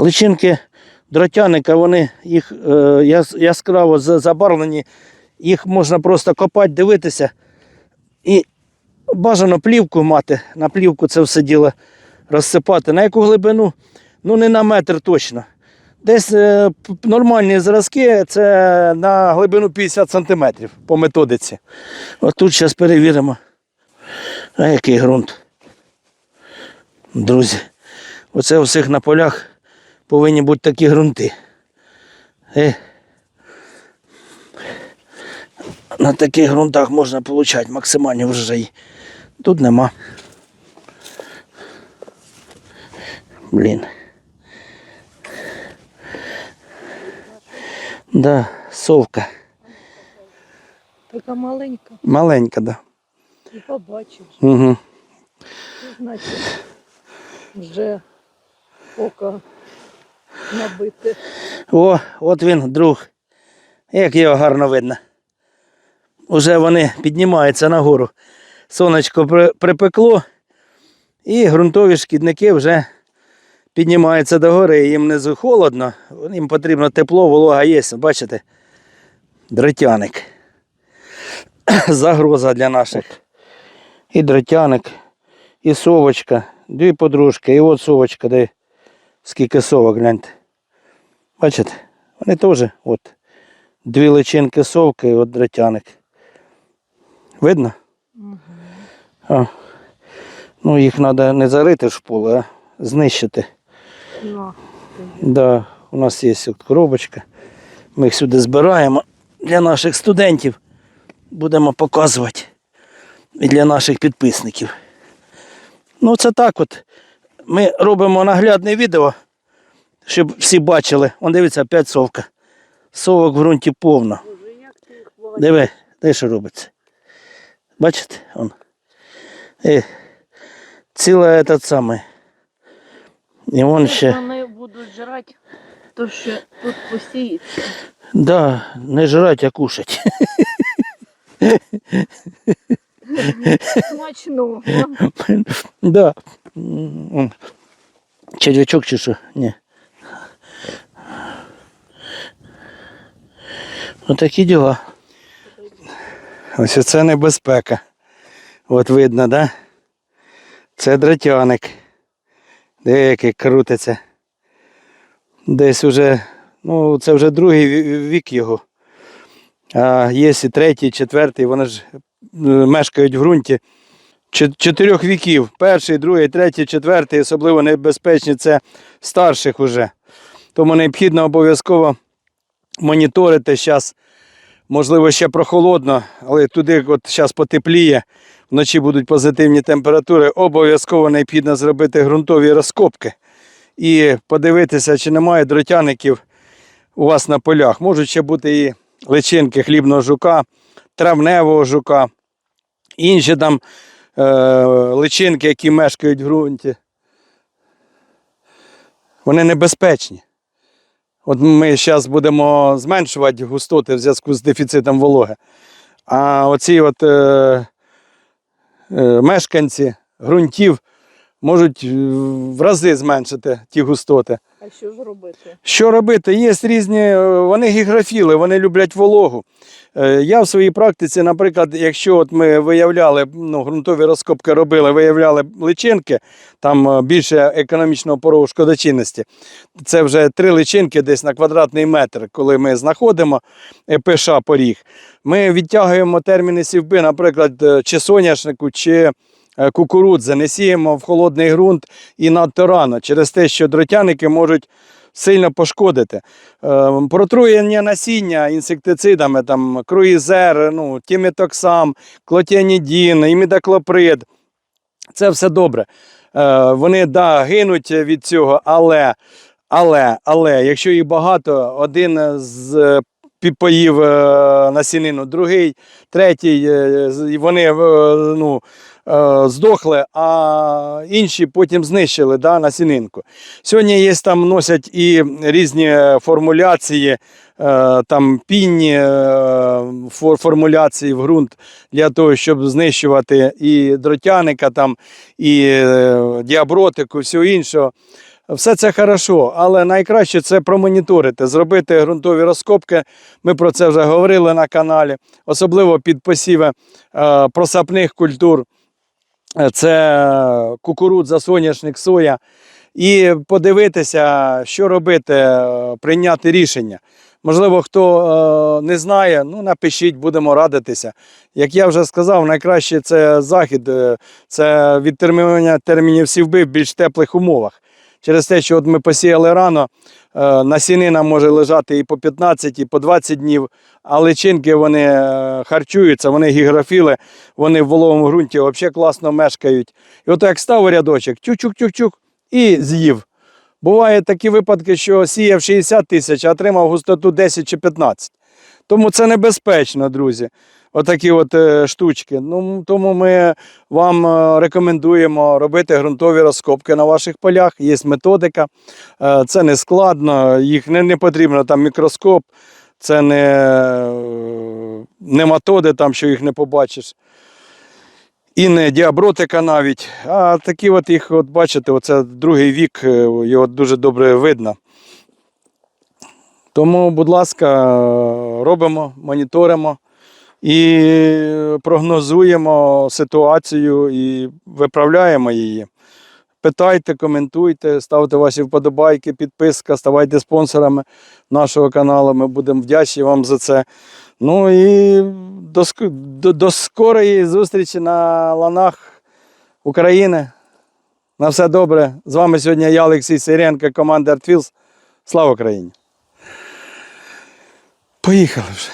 Личинки дротяника, вони їх е, яскраво забарвлені, їх можна просто копати, дивитися. І бажано плівку мати. На плівку це все діло розсипати. На яку глибину? Ну, не на метр точно. Десь е, нормальні зразки це на глибину 50 см по методиці. От тут зараз перевіримо. А який ґрунт? Друзі, оце у всіх на полях повинні бути такі ґрунти. Е. На таких ґрунтах можна отримати максимальні врожаї. Тут нема. Блін. Да, совка. Така маленька, Маленька, да. і побачиш. Угу. Значить, вже око набите. О, от він, друг. Як його гарно видно. Уже вони піднімаються нагору. Сонечко припекло, і ґрунтові шкідники вже піднімаються догори. Їм внизу холодно, їм потрібно тепло, волога є. Бачите? Дротяник. Загроза для наших. І дротяник, і совочка, дві подружки, і от совочка, де скільки совок, гляньте. Бачите? Вони теж от дві личинки совки і от дротяник. Видно? А. Ну, їх треба не зарити в шполу, а знищити. На. Да, у нас є от коробочка. Ми їх сюди збираємо для наших студентів. Будемо показувати і для наших підписників. Ну, це так от. Ми робимо наглядне відео, щоб всі бачили. Он дивиться, опять совка. Совок в ґрунті повно. Диви, де що робиться. Бачите? Он. І ціле этот самий. І вон ще. Вони будуть жрати, то що тут посіється. Да, не жрать, а кушать. Смачно. Да. Червячок чи що? Ні. Отакі діла. Ось це небезпека. От видно, да? Це дротяник. Деякий крутиться. Десь уже, ну, це вже другий вік його. А є і третій, четвертий, вони ж е, мешкають в ґрунті чотирьох віків. Перший, другий, третій, четвертий, особливо небезпечні це старших уже. Тому необхідно обов'язково моніторити зараз. Можливо, ще прохолодно, але туди от зараз потепліє, вночі будуть позитивні температури. Обов'язково необхідно зробити ґрунтові розкопки і подивитися, чи немає дротяників у вас на полях. Можуть ще бути і личинки хлібного жука, травневого жука, інші там е, личинки, які мешкають в ґрунті. Вони небезпечні. От ми зараз будемо зменшувати густоти в зв'язку з дефіцитом вологи. А оці от, е, е, мешканці ґрунтів можуть е, в рази зменшити ті густоти. А що ж робити? Що робити? Є різні, е, вони гігрофіли, вони люблять вологу. Е, Я в своїй практиці, наприклад, якщо от ми виявляли, ну, ґрунтові розкопки робили, виявляли личинки, там більше економічного порогу шкодочинності. Це вже три личинки десь на квадратний метр, коли ми знаходимо ПШ поріг. Ми відтягуємо терміни сівби, наприклад, чи соняшнику, чи кукурудзи, не сіємо в холодний ґрунт і надто рано, через те, що дротяники можуть сильно пошкодити. Е, Протруєння насіння інсектицидами, там, круїзер, ну, тіметоксам, клотіанідін, імідаклоприд. Це все добре. Е, Вони да, гинуть від цього, але, але, але якщо їх багато, один з е, поїв е, насінину, другий, третій, е, вони е, ну, здохли, а інші потім знищили да, насінинку. Сьогодні є там носять і різні формуляції, там пінні формуляції в ґрунт для того, щоб знищувати і дротяника, там, і діабротику, всього іншого. Все це хорошо, але найкраще це промоніторити, зробити ґрунтові розкопки. Ми про це вже говорили на каналі, особливо під посіви е, просапних культур. Е, Це кукурудза, соняшник, соя. І подивитися, що робити, е, прийняти рішення. Можливо, хто е, не знає, ну напишіть, будемо радитися. Як я вже сказав, найкраще це захід, е, це відтермінування термінів сівби в більш теплих умовах. Через те, що от ми посіяли рано, е, насінина може лежати і по 15, і по 20 днів, а личинки вони е, харчуються, вони гігрофіли, вони в вологому ґрунті взагалі класно мешкають. І от як став рядочок, чук-чук-чук-чук, і з'їв. Бувають такі випадки, що сіяв 60 тисяч, а отримав густоту 10 чи 15. Тому це небезпечно, друзі. Отакі от е, штучки. Ну, тому ми вам е, рекомендуємо робити ґрунтові розкопки на ваших полях. Є методика. Е, Це не складно, їх не, не потрібно там мікроскоп, це не е, нематоди, там, що їх не побачиш. І не діабротика навіть. А такі от їх, от бачите, оце другий вік, е, його дуже добре видно. Тому, будь ласка, робимо, моніторимо і прогнозуємо ситуацію і виправляємо її. Питайте, коментуйте, ставте ваші вподобайки, підписка, ставайте спонсорами нашого каналу. Ми будемо вдячні вам за це. Ну і до, до, до скорої зустрічі на ланах України. На все добре. З вами сьогодні я, Олексій Сиренко, команда ArtFields. Слава Україні! Поїхали вже.